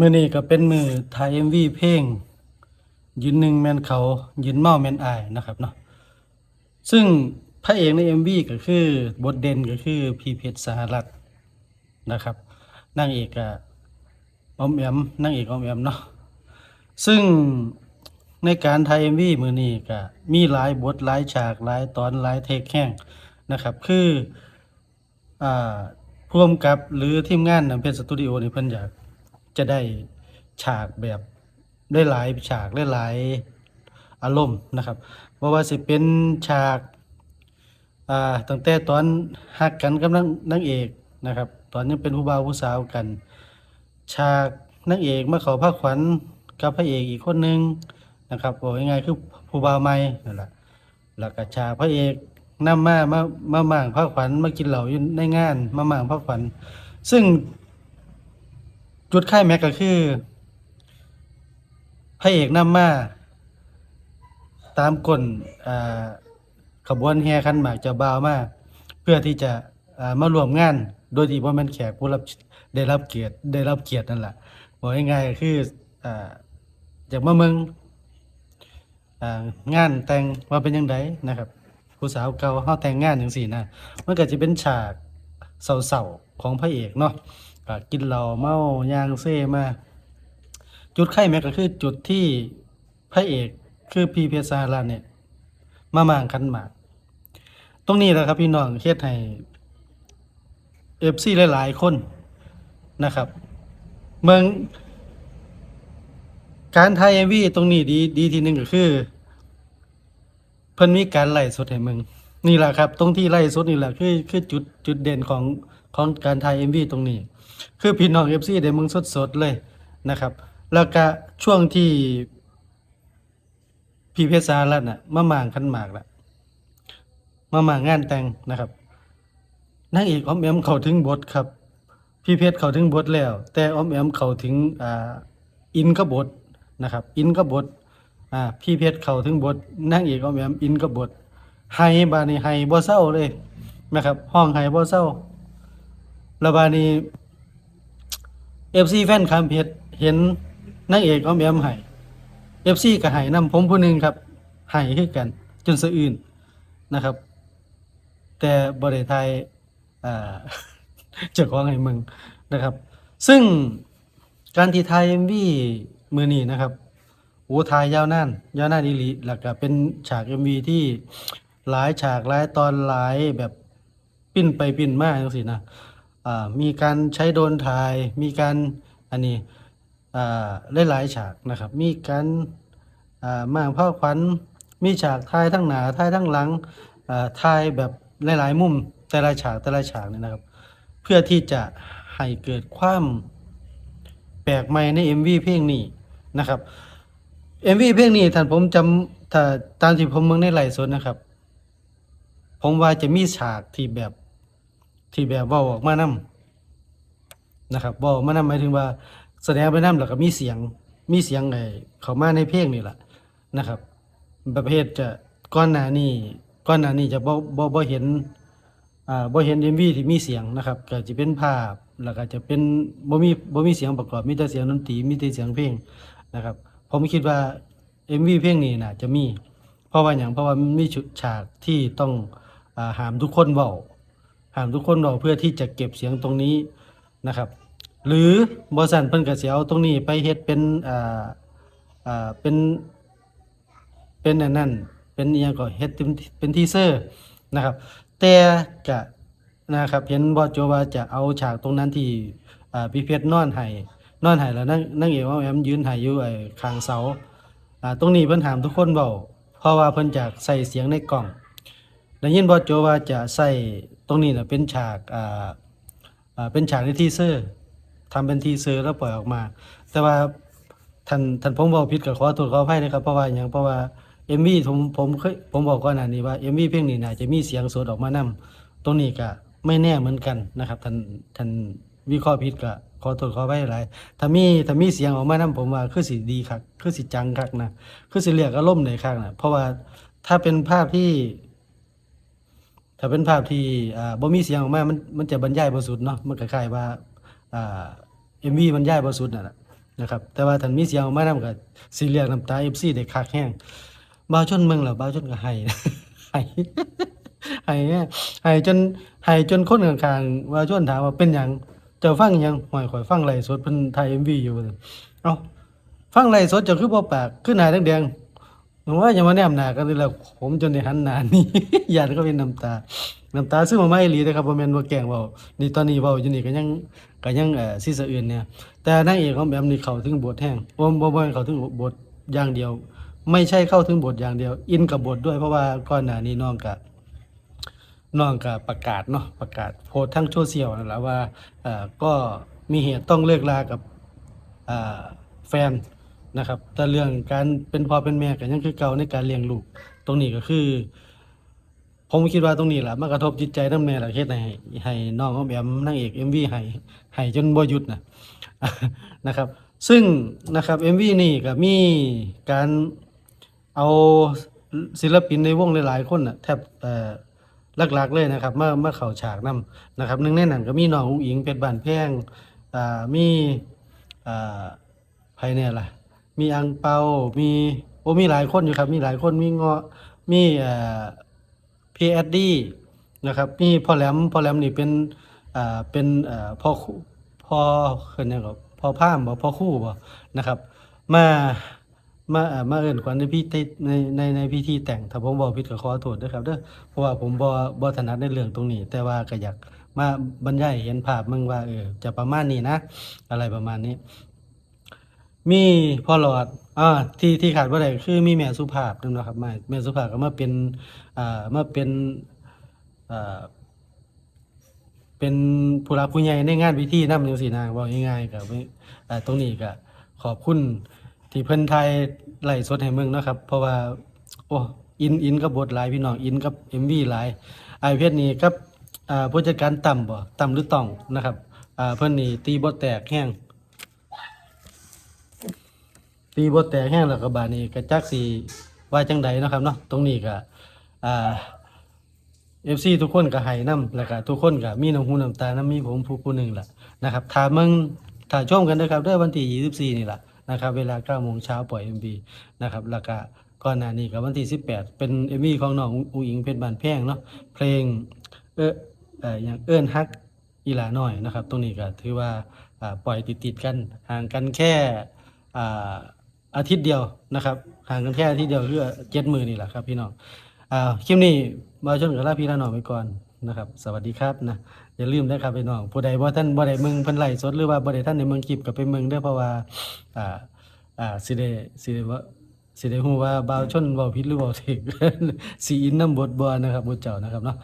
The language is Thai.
มื่อนี้ก็เป็นมือถ่ายเอ็มวีเพลง ยืนหนึ่งแมนเขายืนเมาแมนอายนะครับเนาะซึ่งพระเอกในเอ็มวีก็คือบทเด่นก็คือพีเพชรสหรัฐนะครับนางเอกอะอมแอมนางเอกออมแอมเนาะซึ่งในการถ่ายเอ็มวีมือนี้ก็มีหลายบทหลายฉากหลายตอนหลายเทคแห้งนะครับ คืออ่าพ่วมกับหรือทีมงานนำเพชรสตูดิโอนี่เพิ่นอยาก จะได้ฉากแบบได้หลายฉากได้หลายอารมณ์นะครับบ่ว่าสิเป็นฉากอ่าตั้งแต่ตอนฮักกันกับนางนางเอกนะครับ ตอนยังเป็นผู้บ่าวผู้สาวกัน ฉากนางเอกมาเขาพระขวัญกับพระเอกอีกคนหนึงนะครับบอกง่ายๆคือผู้บ่าวใหม่นั่นแหละแล้วก็ฉากพระเอกนำมามามาหม่างพระขวัญมากินเหล้าอยู่ในงานมาหม่างพระขวัญซึ่ง จุดค่ายแม็กก็คือพระเอกนำมาตามกลอ่าขบวนแห่ขันหมากเจะบ่าวมาเพื่อที่จะมารวมงาน โดยที่ว่ามันแขกผู้รับได้รับเกียรติได้รับเกียรตินั่นแหละบอกง่ายๆคืออ่าจากมาเมืองอ่างานแต่งว่าเป็นยังไงนะครับผู้สาวเก่าเฮาแต่งงานจังซี่นะมันก็จะเป็นฉากเศร้าๆของพระเอกเนาะ ก็กินเหล้าเมายางเซ่มา จุดไข่แม็กก็คือจุดที่พระเอกคือพีเพชรสาราเนี่ย มามางคันหมาก ตรงนี้แหละครับพี่น้องเฮ็ดให้ FC หลายๆคนนะครับ เมือง การถ่าย MV ตรงนี้ดีดีทีหนึ่งก็คือ เพิ่นมีการไล่สดให้มึง นี่แหละครับ ตรงที่ไล่สดนี่แหละคือคือจุดจุดเด่นของของการถ่าย MV ตรงนี้ คือพี่น้อง FC ได้มึงสดๆเลยนะครับ แล้วก็ช่วงที่พี่เพชรสารัตน์น่ะมาหมางคันหมากละมาหมางงานแต่งนะครับนางเอกออมแอมเข้าถึงบทครับ พี่เพชรเข้าถึงบทแล้ว แต่ออมแอมเข้าถึงอ่าอินกับบทนะครับ อินกับบทอ่าพี่เพชรเข้าถึงบทนางเอกออมแอมอินกับบทไฮบานี่ไฮบ่เศร้าเลยนะครับ ห้องไฮบ่เศร้าแล้วบานี้ FC แฟนคลับเพชรเห็นนางเอกออมแอมไห้ FC ก็ไห้นํผมผู้หนึ่งครับไห้คือกัน จนสะอื่นนะครับ แต่บ่ไทยเจ้าของให้มึงนะครับ ซึ่งการที่ถ่าย MV มือนี้นะครับโอ้ถ่ายยาวนานยาวนานอีหลีแล้วก็เป็นฉาก MV ที่หลายฉากหลายตอนหลายแบบปิ้นไปปิ้นมาจังซี่นะ มีการใช้โดนถ่าย มีการอันนี้อ่าหลายๆฉากนะครับ มีการมางผ้าขวัญมีฉากถ่ายทั้งหนาถ่ายทั้งหลังอ่าถ่ายแบบหลายๆมุมแต่ละฉากแต่ละฉากนี่นะครับ เพื่อที่จะให้เกิดความแปลกใหม่ใน MV เพลงนี้นะครับ MV เพลงนี้ท่านผมจำถ้าตามที่ผมเมืองในไหลสดนะครับ ผมว่าจะมีฉากที่แบบ ที่แบบว้าออกมานํนะครับว้าออกมานํหมายถึงว่า แสดงไปนํแล้วก็มีเสียงมีเสียงไอ้เข้ามาในเพลงนี่แหละนะครับ ประเภทจะก่อนหน้านี้ก่อนหน้านี้จะบ่บ่บ่เห็นอ่าบ่เห็น MV ที่มีเสียงนะครับก็จะเป็นภาพแล้วก็จะเป็นบ่มีบ่มีเสียงประกอบมีแต่เสียงดนตรีมีแต่เสียงเพลงนะครับผมคิดว่า MV เพลงนี้น่าจะมี เพราะว่าหยังเพราะว่ามีฉากที่ต้องอ่าห้ามทุกคนเว้า ห้ามทุกคนเว้าเพื่อที่จะเก็บเสียงตรงนี้นะครับ หรือบ่ซั่นเพิ่นก็สิเอาตรงนี้ไปเฮ็ดเป็นอ่าอ่าเป็นเป็นอันนั้นเป็นอหยังก็เฮ็ดเป็นเป็นทีเซอร์นะครับ แต่จะนะครับเห็นบอสโจว่าจะเอาฉากตรงนั้นที่อ่าพี่เพชรนอนไห้นอนไห้แล้วนั่งนั่งเอกว่าแอมยืนไห้อยู่ไอ้ข้างเสาอ่าตรงนี้เพิ่นถามทุกคนเว้าเพราะว่าเพิ่นจะใส่เสียงในกล่อง ได้ยินบอโจว่าจะใส่ตรงนี้นะเป็นฉากอ่าอ่าเป็นฉากในทีเซอร์ทำเป็นทีเซอร์แล้วปล่อยออกมา แต่ว่าท่านท่านผมบอกผิดก็ขอโทษขออภัยนะครับเพราะว่าหยังเพราะว่า MV ผมผมเคยผมบอกก่อนหน้านี้ว่า MV เพลงนี้น่าจะมีเสียงสดออกมานํตรงนี้ก็ไม่แน่เหมือนกันนะครับท่านท่านวิเคราะห์ผิดก็ขอโทษขออภัยหลายถ้ามีถ้ามีเสียงออกมานํผมว่าคือสิดีคักคือสิจังคักนะคือสิเรียกอารมณ์ได้คักนะเพราะว่าถ้าเป็นภาพที่ ถ้าเป็นภาพที่อ่าบ่มีเสียงออกมา มันมันจะบรรยายบ่สุดเนาะ มันคล้ายๆว่าอ่า MV บรรยายบ่สุดนั่นแหละนะครับ แต่ว่าท่านมีเสียงออกมานำก็สิเรียกน้ำตา FC ได้คักแฮงบ่าวชนเมืองแล้วบ่าวชนก็ให้ให้ให้ให้จนให้จนคนข้างๆบ่าชวนถามว่าเป็นหยังเจ้าฟังหยังห่วยข่อยฟังไลฟ์สดเพิ่นถ่าย MV อยู่ว่าซั่นเอ้าฟังไลฟ์สดเจ้าคือบ่ปากคือหน้าแดงๆ ผมว่าอย่ามาแนมหนากันเลยแล้วผมจนได้หันหนานี่ ญาติก็เป็นน้ำตา น้ำตาซึมอมาอีหลีเด้อครับบ่แม่นว่าแกล้งเว้านี่ตอนนี้เว้าอยู่นี่ก็ยังก็ยังเอ่อสิสะอื่นเนี่ย แต่นางเอกของแบมนี่เข้าถึงบทแห้งบ่บ่บ่แม่นเข้าถึงบทอย่างเดียว ไม่ใช่เข้าถึงบทอย่างเดียว อินกับบทด้วยเพราะว่าก่อนหน้านี้น้องก็น้องก็ประกาศเนาะประกาศโพสต์ทั้งโซเชียลนั่นแหละว่าเอ่อก็มีเหตุต้องเลิกลากับอ่าแฟน นะครับแต่เรื่องการเป็นพ่อเป็นแม่ก็ยังคือเก่าในการเลี้ยงลูก ตรงนี้ก็คือ ผมคิดว่าตรงนี้แหละมันกระทบจิตใจนำแม่หละเฮ็ดให้ให้น้องของแอมนางเอก MV ให้ให้จนบ่หยุดนะนะครับ ซึ่งนะครับ MV นี่ก็มีการเอาศิลปินในวงหลายๆคนน่ะแทบหลักๆเลยนะครับเมามาเข้าฉากนํนะครับหนึ่งในนั้นก็มีน้องอุ๋งอิงเพชรบ้านแพงอ่ามีอ่าไผแน่ล่ะ มีอังเปา มีโอ้มีหลายคนอยู่ครับ มีหลายคนมีเงาะมีเอ่อพีเอสดีนะครับมีพ่อแหลมพ่อแหลมนี่เป็นอ่าเป็นเอ่อพ่อครูพ่อเพิ่นหยังก็พ่อพรามบ่พ่อครูบ่นะครับ มามาเอ่อมาเอิ้นขวัญในพิธีในในในพิธีแต่งถ้าผมบอกผิดก็ขอโทษด้วยครับเด้อเพราะว่าผมบ่บ่ถนัดในเรื่องตรงนี้ แต่ว่าก็อยากมาบรรยายเห็นภาพมึงว่าเออจะประมาณนี้นะ อะไรประมาณนี้ มีพ่อหลอดอ่าที่ที่ขาดบ่ได้คือมีแม่สุภาพนั่นนะครับแม่แม่สุภาพก็มาเป็นอ่ามาเป็นอ่าเป็นผู้รักผู้ใหญ่ในงานพิธีนำจังซี่นะเว้าง่ายๆก็ไม่อ่าตรงนี้ก็ขอบคุณที่เพิ่นถ่ายไลฟ์สดให้เบิ่งเนาะครับ เพราะว่า โอ้อินอินกับบทหลายพี่น้องอินกับ MV หลายไอเพชรนี่กับอ่าผู้จัดการต่ำบ่ต่ำหรือต้องนะครับอ่าเพิ่นนี่ตีบ่แตกแห้ง ตีบทแตกแห้งแล้วก็บาดนี้ก็จักสิว่าจังใดเนาะครับเนาะตรงนี้ก็อ่า FC ทุกคนก็ให้นํแล้วก็ทุกคนก็มีน้ำหูน้ำตานํมีผมผู้ผู้หนึ่งล่ะนะครับถ้ามึงถ้าชมกันเด้อครับด้อวันที่24นี่ล่ะนะครับเวลา9โมงเช้าปล่อย MV นะครับแล้วก็ก่อนหน้านี้ก็วันที่ 18 เป็น MV ของน้องอุ๋งอิงเพชรบานแพงเนาะเพลงเออเอออย่างเอิ้นฮักอีหลาน้อยนะครับ ตรงนี้ก็ถือว่าอ่าปล่อยติดๆกันห่างกันแค่อ่า อาทิตย์เดียวนะครับห่างกันแค่อาทิตย์เดียวคือเจ็ดมือนี่แหละครับ พี่น้องอ่าคลิปนี้มาชนกับลาพี่ลาน้องไปก่อนนะครับ สวัสดีครับนะอย่าลืมนะครับพี่น้องผู้ใดบ่าท่านบ่ได้เมืองเพิ่นไหลสดหรือว่าบ่ได้ท่านในเมืองคลิปก็ไปเมืองเด้เพราะว่าอ่าอ่าสิได้สิได้ว่าสิได้ฮู้ว่าบ่าวชนเว้าผิดหรือเว้าถูกสิอินน้ำบทบ่นะครับบ่เจ้านะครับเนาะ